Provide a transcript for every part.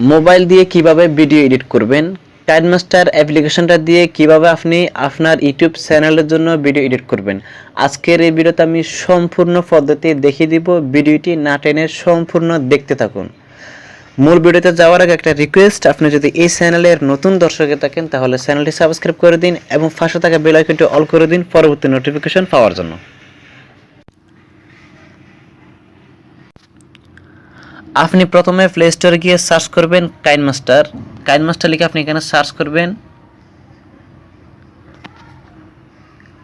Mobile দিয়ে কীভাবে video edit করবেন কাইনমাস্টার অ্যাপ্লিকেশনটা দিয়ে কীভাবে আপনি আপনার ইউটিউব চ্যানেলের জন্য ভিডিও এডিট করবেন। আজকের এই ভিডিওতে আমি সম্পূর্ণ পদ্ধতি দেখিয়ে দিব, ভিডিওটি না টেনে সম্পূর্ণ দেখতে থাকুন। মূল ভিডিওতে যাওয়ার আগে একটা রিকোয়েস্ট আপনি যদি এই চ্যানেলের নতুন দর্শকে থাকেন, তাহলে চ্যানেলটি সাবস্ক্রাইব করে দিন এবং পাশে থাকা বেল আইকনটি অল করে দিন, পরবর্তী নোটিফিকেশন পাওয়ার জন্য। আপনি প্রথমে প্লে স্টোরে গিয়ে সার্চ করবেন কাইন মাস্টার কাইন মাস্টার লিখে আপনি এখানে সার্চ করবেন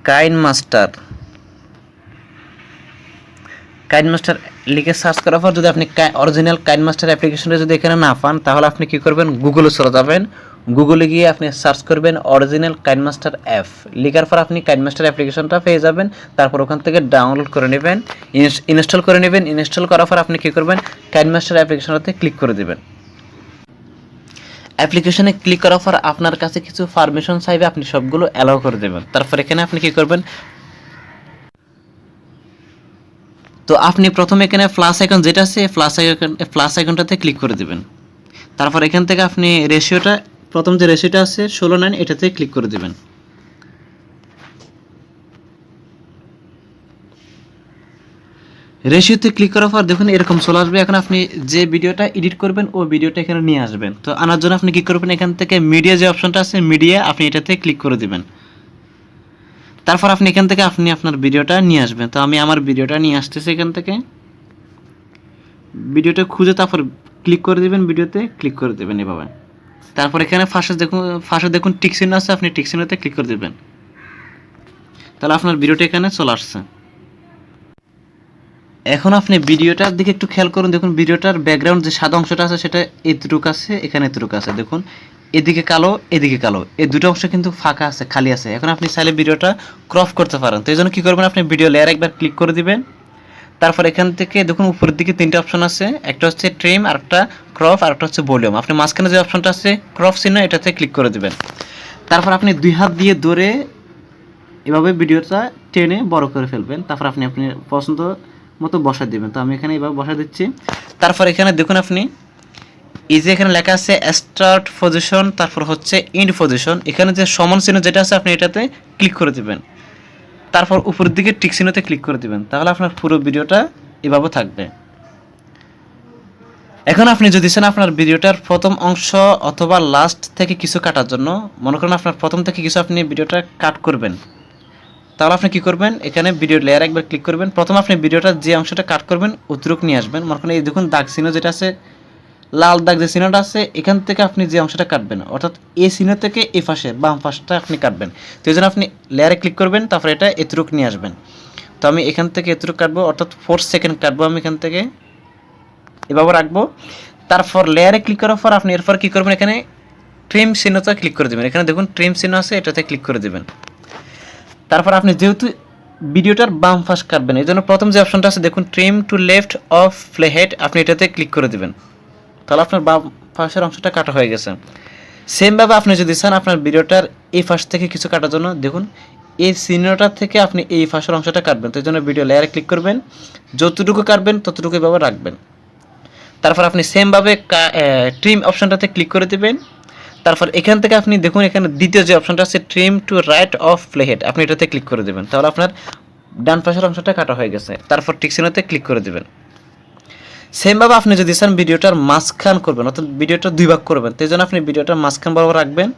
কাইন মাস্টার কাইন মাস্টার লিখে সার্চ করার পর যদি আপনি অরিজিনাল কাইন মাস্টার অ্যাপ্লিকেশনটা যদি এখানে না পান, তাহলে আপনি কি করবেন? গুগলে চলে যাবেন। গুগলে গিয়ে আপনি সার্চ করবেন অরিজিনাল কাইন মাস্টার অ্যাপ লিখার পর আপনি কাইন মাস্টার অ্যাপ্লিকেশনটা পেয়ে যাবেন। তারপর ওখান থেকে ডাউনলোড করে নেবেন। ইনস্টল করে নেবেন। ইনস্টল করার পর আপনি কি করবেন? কাইন অ্যাপ্লিকেশনটাতে ক্লিক করে দেবেন। অ্যাপ্লিকেশনে ক্লিক করার পর আপনার কাছে কিছু পারমিশন চাইবে, আপনি সবগুলো অ্যালাউ করে দেবেন। তারপর এখানে আপনি কি করবেন? তো আপনি প্রথমে এখানে প্লাস আইকন যেটা আছে প্লাস আইকন প্লাস আইকনটাতে ক্লিক করে দেবেন। তারপর এখান থেকে আপনি রেশিওটা প্রথম যে রেশিওটা আছে, ষোলো নাইন এটাতে ক্লিক করে দেবেন। রেশিওতে ক্লিক করার পর দেখুন এরকম চলে আসবে। এখন আপনি যে ভিডিওটা এডিট করবেন ও ভিডিওটা এখানে নিয়ে আসবেন। তো আনার জন্য আপনি কি করবেন? এখান থেকে মিডিয়া যে অপশনটা আছে মিডিয়া আপনি এটাতে ক্লিক করে দিবেন। তারপর আপনি এখান থেকে আপনি আপনার ভিডিওটা নিয়ে আসবেন। তো আমি আমার ভিডিওটা নিয়ে আসতেছি এখান থেকে। ভিডিওটা খুঁজে তারপর ক্লিক করে দিবেন, ভিডিওতে ক্লিক করে দেবেন এভাবে। তারপর এখানে ফার্স্টে দেখুন ফার্স্টে দেখুন টিকসিন আছে, আপনি টিকসিনতে ক্লিক করে দেবেন। তাহলে আপনার ভিডিওটা এখানে চলে আসছে। এখন আপনি ভিডিওটার দিকে একটু খেয়াল করুন, দেখুন ভিডিওটার ব্যাকগ্রাউন্ড যে সাদা অংশটা আছে সেটা এতটুক আছে, এখানে এতটুক আছে, দেখুন। এদিকে কালো এদিকে কালো। এই দুটো অংশ কিন্তু ফাঁকা আছে, খালি আছে। এখন আপনি চাইলে ভিডিওটা ক্রপ করতে পারেন। তো এই জন্য কী করবেন আপনি ভিডিও লেয়ার একবার ক্লিক করে দিবেন। তারপর এখান থেকে দেখুন উপরের দিকে তিনটে অপশন আছে। একটা হচ্ছে ট্রিম আর একটা ক্রপ আর একটা হচ্ছে ভলিউম আপনি মাঝখানে যে অপশনটা আছে ক্রপ চিহ্ন এটাতে ক্লিক করে দিবেন। তারপর আপনি দুই হাত দিয়ে ধরে এভাবে ভিডিওটা টেনে বড় করে ফেলবেন। তারপর আপনি আপনি পছন্দ মতো বসা দিবেন। তো আমি এখানে এভাবে বসা দিচ্ছি। তারপর এখানে দেখুন আপনি, এই যে এখানে লেখা আছে স্টার্ট পজিশন তারপর হচ্ছে ইন্ড পজিশন এখানে যে সমান চিহ্ন যেটা আছে, আপনি এটাতে ক্লিক করে দিবেন। তারপর উপরের দিকে টিক চিহ্নতে ক্লিক করে দিবেন। তাহলে আপনার পুরো ভিডিওটা এভাবে থাকবে। এখন আপনি যদি চান আপনার ভিডিওটার প্রথম অংশ অথবা লাস্ট থেকে কিছু কাটার জন্য, মনে করেন আপনার প্রথম থেকে কিছু আপনি ভিডিওটা কাট করবেন। তাহলে আপনি কি করবেন? এখানে ভিডিও লেয়ার একবার ক্লিক করবেন। প্রথম আপনি ভিডিওটা যে অংশটা কাট করবেন অতিরিক্ত নিয়ে আসবেন। মনে করেন এই দেখুন দাগ চিহ্ন যেটা আছে, লাল দাগ যে চিহ্নটা আছে, এখান থেকে আপনি যে অংশটা কাটবেন, অর্থাৎ এই চিহ্ন থেকে এই পাশে, বাম পাশটা আপনি কাটবেন। তো এই জন্য আপনি লেয়ারে ক্লিক করবেন, তারপরে এটা এতটুক নিয়ে আসবেন। তো আমি এখান থেকে এতটুক কাটবো, অর্থাৎ ফোর সেকেন্ড কাটবো আমি এখান থেকে। এভাবে রাখব। তারপর লেয়ারে ক্লিক করার পর আপনি এরপর কী করবেন এখানে ট্রিম চিহ্নটা ক্লিক করে দেবেন। এখানে দেখুন ট্রিম চিহ্ন আছে, এটাতে ক্লিক করে দেবেন। তারপর আপনি যেহেতু ভিডিওটার বাম পাশ কাটবেন এই জন্য প্রথম যে অপশনটা আছে, দেখুন trim to left of playhead আপনি এটাতে ক্লিক করে দেবেন। তাহলে আপনার বাম পাশের অংশটা কাটা হয়ে গেছে। সেমভাবে আপনি যদি চান আপনার ভিডিওটার এই পাশ থেকে কিছু কাটার জন্য, দেখুন, এই সিনিয়রটার থেকে আপনি এই পাশের অংশটা কাটবেন। তো এই জন্য ভিডিও লেয়ারে ক্লিক করবেন। যতটুকু কাটবেন ততটুকু এভাবে রাখবেন। তারপর আপনি সেমভাবে ট্রিম অপশনটাতে ক্লিক করে দেবেন। তারপর এখান থেকে আপনি দেখুন, এখানে দ্বিতীয় যে অপশনটা আছে trim to right of playhead আপনি এটাতে ক্লিক করে দেবেন। তাহলে আপনার ডান পাশের অংশটা কাটা হয়ে গেছে। তারপর টিকসিনোতে ক্লিক করে দেবেন। সেমভাবে আপনি যদি চান ভিডিওটার মাঝখান করবেন, অর্থাৎ ভিডিওটা দুই ভাগ করবেন এই জন্য আপনি ভিডিওটার মাঝখান বরাবর রাখবেন।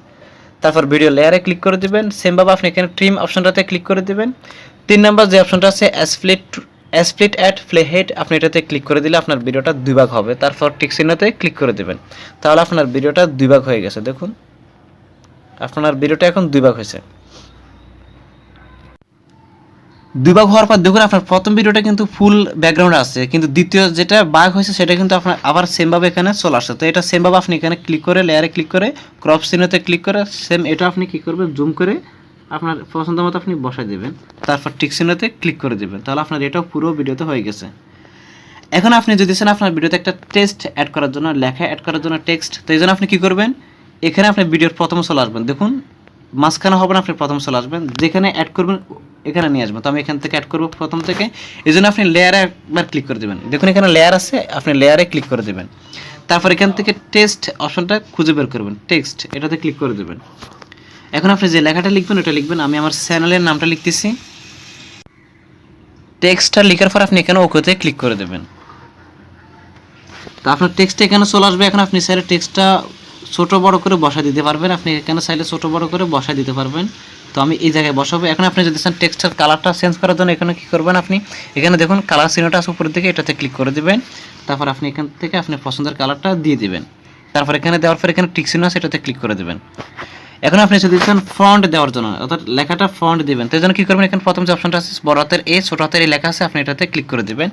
তারপর ভিডিও লেয়ারে ক্লিক করে দিবেন। সেমভাবে আপনি এখানে ট্রিম অপশনটাতে ক্লিক করে দিবেন। তিন নাম্বার যে অপশনটা আছে স্প্লিট স্প্লিট অ্যাট প্লে আপনি এটাতে ক্লিক করে দিলে আপনার ভিডিওটা দুই ভাগ হবে। তারপর টিকসিনোতে ক্লিক করে দেবেন। তাহলে আপনার ভিডিওটা দুই হয়ে গেছে, দেখুন। আপনার ভিডিওটা এখন দুই ভাগ হয়েছে। দুই ভাগ হওয়ার পর দেখুন, আপনার প্রথম ভিডিওটা কিন্তু ফুল ব্যাকগ্রাউন্ড আছে, কিন্তু দ্বিতীয় যেটা ভাগ হয়েছে, সেটা কিন্তু আপনার আবার সেমভাবে এখানে চলে আসছে। তো এটা সেমভাবে আপনি এখানে ক্লিক করে লেয়ারে ক্লিক করে ক্রপ সিনোতে ক্লিক করে সেম এটা আপনি কী করবেন জুম করে আপনার পছন্দ মতো আপনি বসাই দেবেন। তারপর টিকসিনোতে ক্লিক করে দেবেন। তাহলে আপনার এটাও পুরো ভিডিওতে হয়ে গেছে। এখন আপনি যদি চান আপনার ভিডিওতে একটা টেক্সট অ্যাড করার জন্য, লেখা অ্যাড করার জন্য টেক্সট তো এই জন্য আপনি কী করবেন? এখানে আপনি ভিডিওর প্রথম চলে আসবেন। দেখুন, মাঝখানে হবে না, আপনি প্রথম চলে আসবেন। যেখানে অ্যাড করবেন, এখানে নিয়ে আসবেন। তো আমি এখান থেকে অ্যাড করব প্রথম থেকে। এই জন্য আপনি লেয়ারে একবার ক্লিক করে দেবেন। দেখুন, এখানে লেয়ার আছে, আপনি লেয়ারে ক্লিক করে দেবেন। তারপর এখান থেকে টেক্সট অপশনটা খুঁজে বের করবেন। টেক্সট এটাতে ক্লিক করে দেবেন। এখন আপনি যে লেখাটা লিখবেন ওটা লিখবেন। আমি আমার চ্যানেলের নামটা লিখতেছি। টেক্সটটা লেখার পর আপনি এখানে ওকেতে ক্লিক করে দেবেন। তো আপনার টেক্সটটা এখানে চলে আসবে। এখন আপনি চাইলে টেক্সটটা ছোট বড় করে বসা দিতে পারবেন। আপনি এখানে চাইলে ছোটো বড় করে বসা দিতে পারবেন। তো আমি এই জায়গায় বসাবো। এখন আপনি যদি চান টেক্সটের কালারটা চেঞ্জ করার জন্য এখানে কী করবেন আপনি? এখানে দেখুন কালার চিহ্নটা আছে উপরের দিকে। এটাতে ক্লিক করে দিবেন। তারপর আপনি এখান থেকে আপনি পছন্দের কালারটা দিয়ে দিবেন। তারপর এখানে দেওয়ার পর এখানে টিক আছে, এটাতে ক্লিক করে দেবেন। এখন আপনি যদি চান ফন্ট দেওয়ার জন্য, অর্থাৎ লেখাটা ফন্ট দিবেন, তো জন্য কী করবেন, এখানে প্রথম যে অপশনটা আছে, বড় হাতের এ ছোট হাতের এই লেখা আছে, আপনি এটাতে ক্লিক করে দেবেন।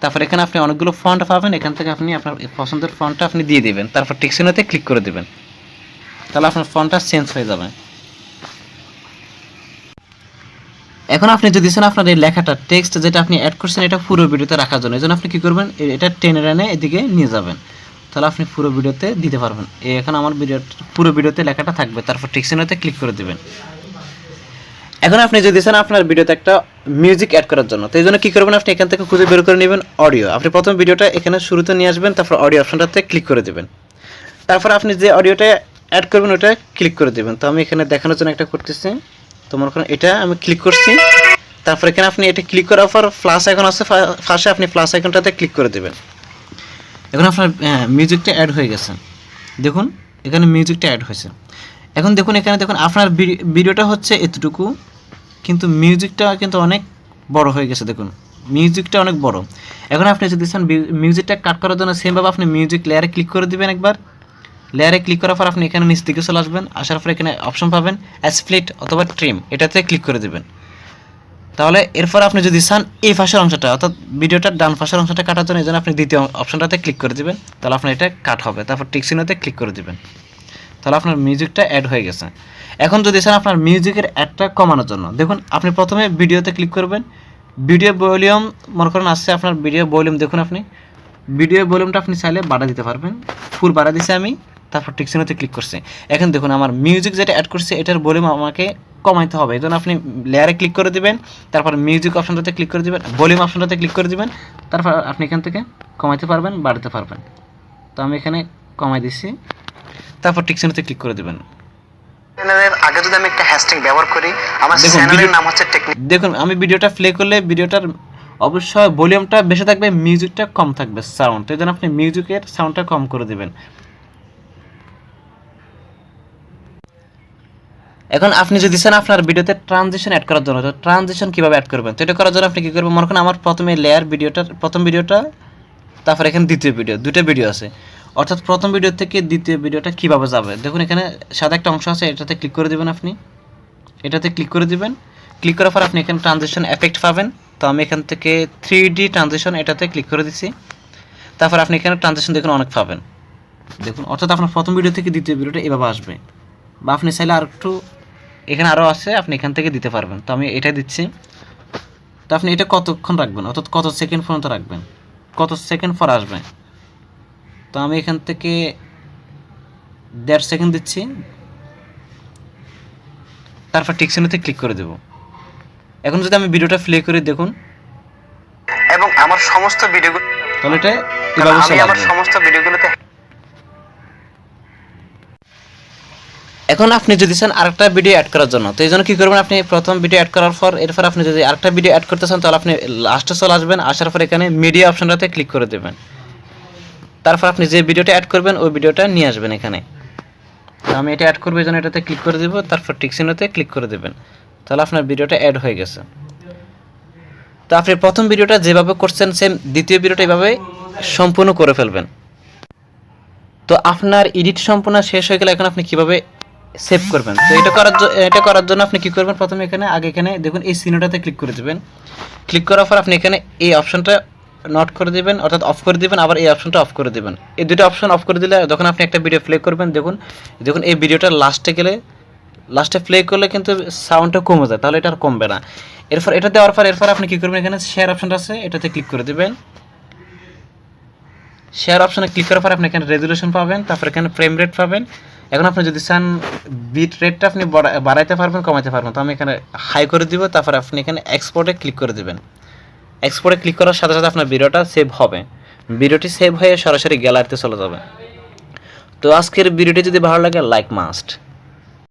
তারপর এখানে আপনি অনেকগুলো ফন্ট পাবেন, এখান থেকে আপনি আপনার পছন্দের ফন্টটা আপনি দিয়ে দিবেন। তারপর টিক চিহ্নতে ক্লিক করে দেবেন। তাহলে আপনার ফন্টটা চেঞ্জ হয়ে যাবে। এখন আপনি যদি চান আপনার এই লেখাটা টেক্সট যেটা আপনি অ্যাড করছেন, এটা পুরো ভিডিওতে রাখার জন্য, এই জন্য আপনি কী করবেন, এটা টেনে টেনে এদিকে নিয়ে যাবেন। তাহলে আপনি পুরো ভিডিওতে দিতে পারবেন। এখন আমার ভিডিও, পুরো ভিডিওতে লেখাটা থাকবে, তারপর টিকশনতে ক্লিক করে দেবেন। এখন আপনি যদি চান আপনার ভিডিওতে একটা মিউজিক অ্যাড করার জন্য, তো এই জন্য কী করবেন আপনি, এখান থেকে খুঁজে বের করে নেবেন অডিও আপনি প্রথম ভিডিওটা এখানে শুরুতে নিয়ে আসবেন, তারপর অডিও অপশনটাতে ক্লিক করে দেবেন। তারপর আপনি যে অডিওটা অ্যাড করবেন, ওটা ক্লিক করে দেবেন। তো আমি এখানে দেখানোর জন্য একটা করতেছি। তো মনে করেন এটা আমি ক্লিক করছি। তারপর এখানে আপনি এটা ক্লিক করার পর প্লাস আইকন আছে ফার্স্টে আপনি প্লাস আইকনটাতে ক্লিক করে দেবেন। এখন আপনার মিউজিকটা অ্যাড হয়ে গেছে। দেখুন, এখানে মিউজিকটা অ্যাড হয়েছে। এখন দেখুন, এখানে দেখুন, আপনার ভিডি- ভিডিওটা হচ্ছে এতটুকু, কিন্তু মিউজিকটা কিন্তু অনেক বড় হয়ে গেছে, দেখুন। মিউজিকটা অনেক বড়। এখন আপনি যদি চান মিউজিকটা কাট করার জন্য সেমভাবে আপনি মিউজিক লেয়ারে ক্লিক করে দিবেন একবার। লেয়ারে ক্লিক করার পর আপনি এখানে নিচ দিকে চলে আসবেন, আসার পর এখানে অপশন পাবেন স্প্লিট অথবা ট্রিম এটাতে ক্লিক করে দেবেন। তাহলে এরপর আপনি যদি চান, এই পাশের অংশটা, অর্থাৎ ভিডিওটার ডান পাশের অংশটা কাটার জন্য এই জন্য আপনি দ্বিতীয় অপশনটাতে ক্লিক করে দিবেন। তাহলে আপনার এটা কাট হবে। তারপর টিকসিনোতে ক্লিক করে দিবেন। তাহলে আপনার মিউজিকটা অ্যাড হয়ে গেছে। এখন যদি চান আপনার মিউজিকের অ্যাডটা কমানোর জন্য, দেখুন আপনি প্রথমে ভিডিওতে ক্লিক করবেন। ভিডিও ভলিউম মনে করেন আসছে আপনার ভিডিও ভলিউম দেখুন আপনি। ভিডিও ভলিউমটা আপনি চাইলে বাড়া দিতে পারবেন। ফুল বাড়া দিছে আমি। তারপর টিকসিনোতে ক্লিক করছে। এখন দেখুন আমার মিউজিক যেটা অ্যাড করছে এটার ভলিউম আমাকে কমাইতে হবে। এই জন্য আপনি লেয়ারে ক্লিক করে দিবেন তারপর মিউজিক অপশনটাতে ক্লিক করে দিবেন ভলিউম অপশনটাতে ক্লিক করে দিবেন তারপর আপনি এখান থেকে কমাইতে পারবেন বাড়াতে পারবেন। তো আমি এখানে কমাই দিচ্ছি তারপর টিকসিনোতে ক্লিক করে দিবেন। আগে যদি আমি একটা হ্যাশট্যাগ ব্যবহার করি আমার চ্যানেলের নাম হচ্ছে টেকনিক দেখুন আমি ভিডিওটা প্লে করলে ভিডিওটার অবশ্যই ভলিউমটা বেশি থাকবে মিউজিকটা কম থাকবে সাউন্ড তো এই জন্য আপনি মিউজিকের সাউন্ডটা কম করে দিবেন। এখন আপনি যদি চান আপনার ভিডিওতে ট্রানজিশন অ্যাড করার জন্য, তো ট্রানজিশন কীভাবে অ্যাড করবেন? তো এটা করার জন্য আপনি কী করবেন? মনে করেন আমার প্রথমে লেয়ার ভিডিওটার, প্রথম ভিডিওটা, তারপর এখানে দ্বিতীয় ভিডিও দুটো ভিডিও আছে। অর্থাৎ প্রথম ভিডিও থেকে দ্বিতীয় ভিডিওটা কীভাবে যাবে? দেখুন, এখানে সাদা একটা অংশ আছে, এটাতে ক্লিক করে দেবেন আপনি। এটাতে ক্লিক করে দিবেন। ক্লিক করার পর আপনি এখানে ট্রানজেকশন এফেক্ট পাবেন। তো আমি এখান থেকে থ্রি ডি ট্রানজেকশন এটাতে ক্লিক করে দিচ্ছি তারপর আপনি এখানে ট্রানজেকশন দেখুন, অনেক পাবেন। দেখুন, অর্থাৎ আপনার প্রথম ভিডিও থেকে দ্বিতীয় ভিডিওটা এভাবে আসবে। বা আপনি চাইলে আর একটু এখানে আরও আছে আপনি এখান থেকে দিতে পারবেন। তো আমি এটা দিচ্ছি। তো আপনি এটা কতক্ষণ রাখবেন? অর্থাৎ কত সেকেন্ড পর্যন্ত রাখবেন? কত সেকেন্ড পর আসবে? তো আমি এখান থেকে দেড় সেকেন্ড দিচ্ছি। তারপর টিকশনেতে ক্লিক করে দেব। এখন যদি আমি ভিডিওটা প্লে করে দেখুন। এবং আমার সমস্ত ভিডিওগুলো তাহলে এটা আমি আমার সমস্ত ভিডিওগুলোতে এখন আপনি যদি চান আরেকটা ভিডিও অ্যাড করার জন্য, তো এই জন্য কী করবেন আপনি প্রথম ভিডিও অ্যাড করার পর, এরপর আপনি যদি আরেকটা ভিডিও অ্যাড করতে চান, তাহলে আপনি লাস্টে চলে আসবেন, আসার পর এখানে মিডিয়া অপশনটাতে ক্লিক করে দেবেন। তারপর আপনি যে ভিডিওটা অ্যাড করবেন, ওই ভিডিওটা নিয়ে আসবেন এখানে। তো আমি এটা অ্যাড করব, এই জন্য এটাতে ক্লিক করে দেবো, তারপর টিকসিনোতে ক্লিক করে দেবেন। তাহলে আপনার ভিডিওটা অ্যাড হয়ে গেছে। তো আপনি প্রথম ভিডিওটা যেভাবে করছেন সেম দ্বিতীয় ভিডিওটা এভাবে সম্পূর্ণ করে ফেলবেন। তো আপনার এডিট সম্পূর্ণ শেষ হয়ে গেলে এখন আপনি কীভাবে সেভ করবেন। তো এটা করার জ- এটা করার জন্য আপনি কি করবেন? প্রথমে এখানে, আগে এখানে দেখুন, এই সিনোটাতে ক্লিক করে দেবেন। ক্লিক করার পর আপনি এখানে এই অপশনটা নট করে দিবেন, অর্থাৎ অফ করে দিবেন, আবার এই অপশনটা অফ করে দিবেন। এই দুটো অপশন অফ করে দিলে যখন আপনি একটা ভিডিও প্লে করবেন, দেখুন দেখুন এই ভিডিওটা লাস্টে গেলে লাস্টে প্লে করলে কিন্তু সাউন্ডটা কমে যায়, তাহলে এটা আর কমবে না। এরপর এটা দেওয়ার পর, এরপর আপনি কি করবেন এখানে? শেয়ার অপশনটা আছে, এটাতে ক্লিক করে দিবেন। শেয়ার অপশনে ক্লিক করার পর আপনি এখানে রেজুলেশন পাবেন, তারপর এখানে ফ্রেম রেট পাবেন। এখন আপনি যদি চান বিট রেটটা আপনি বাড়াইতে পারবেন, কমাইতে পারবেন, তো আমি এখানে হাই করে দিব, তারপর আপনি এখানে এক্সপোর্টে ক্লিক করে দেবেন। এক্সপোর্টে ক্লিক করার সাথে সাথে আপনার ভিডিওটা সেভ হবে। ভিডিওটি সেভ হয়ে সরাসরি গ্যালারিতে চলে যাবে। তো আজকের ভিডিওটি যদি ভালো লাগে লাইক মাস্ট